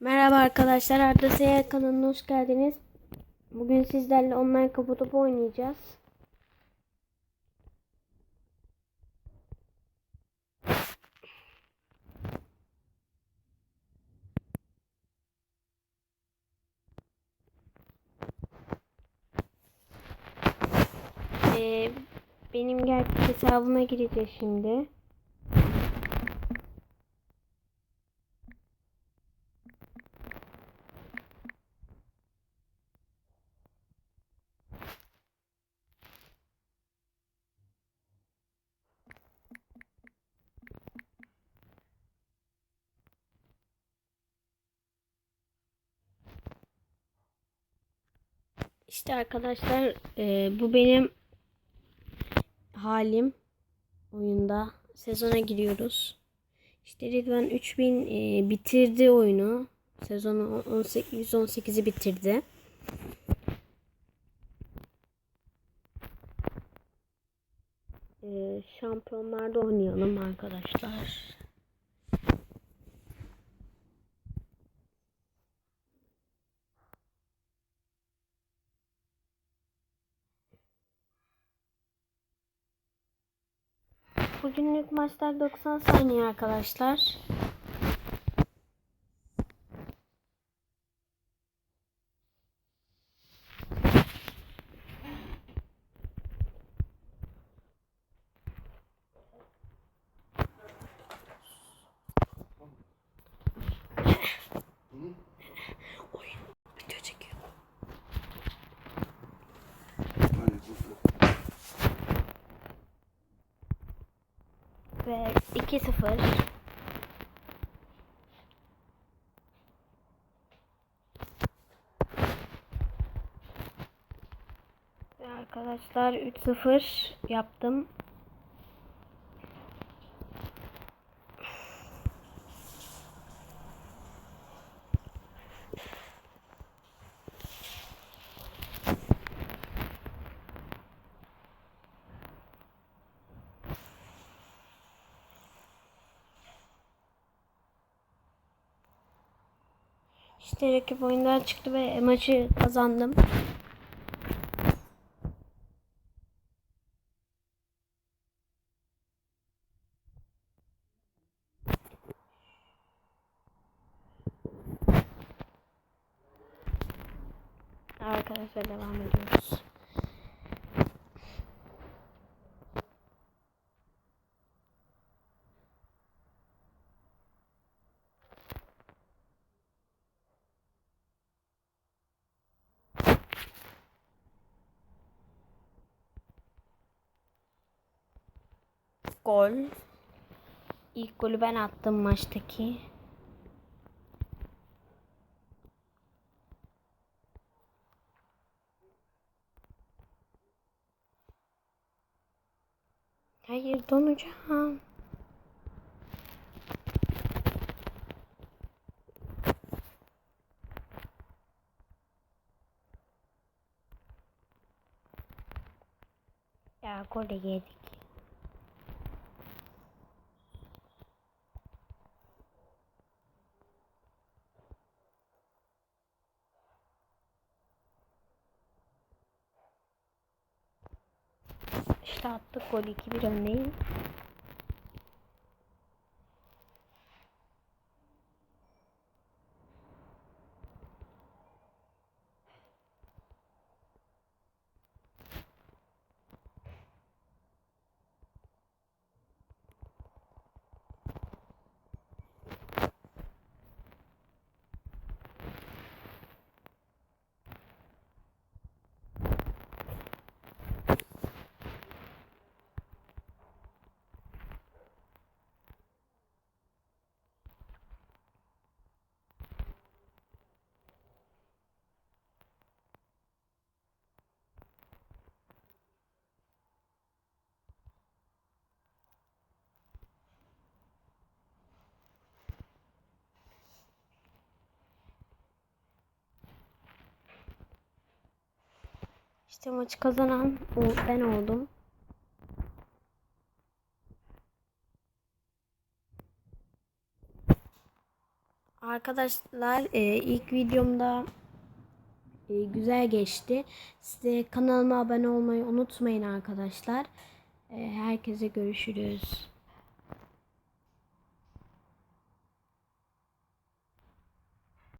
Merhaba arkadaşlar, Arda Seyer kanalına hoş geldiniz. Bugün sizlerle online kafa topu oynayacağız. Ee, benim gerçek hesabıma gireceğiz şimdi. İşte arkadaşlar e, bu benim halim oyunda sezona giriyoruz. İşte Ridvan 3000 e, bitirdi oyunu. Sezonu 18 118'i bitirdi. E, şampiyonlarda oynayalım arkadaşlar. Bugünlük maçlar 90 saniye arkadaşlar. 2-0. Ve arkadaşlar 3-0 yaptım. İşte rakip oyundan çıktı ve maçı kazandım. Arkadaşlar devam ediyoruz. Gol. İlk golü ben attım maçtaki. Hayır donacağım. Ya gol yedik. İşte attık gol 2-1 öndeyim. İşte maçı kazanan ben oldum. Arkadaşlar e, ilk videomda e, güzel geçti. Size kanalıma abone olmayı unutmayın arkadaşlar. E, herkese görüşürüz.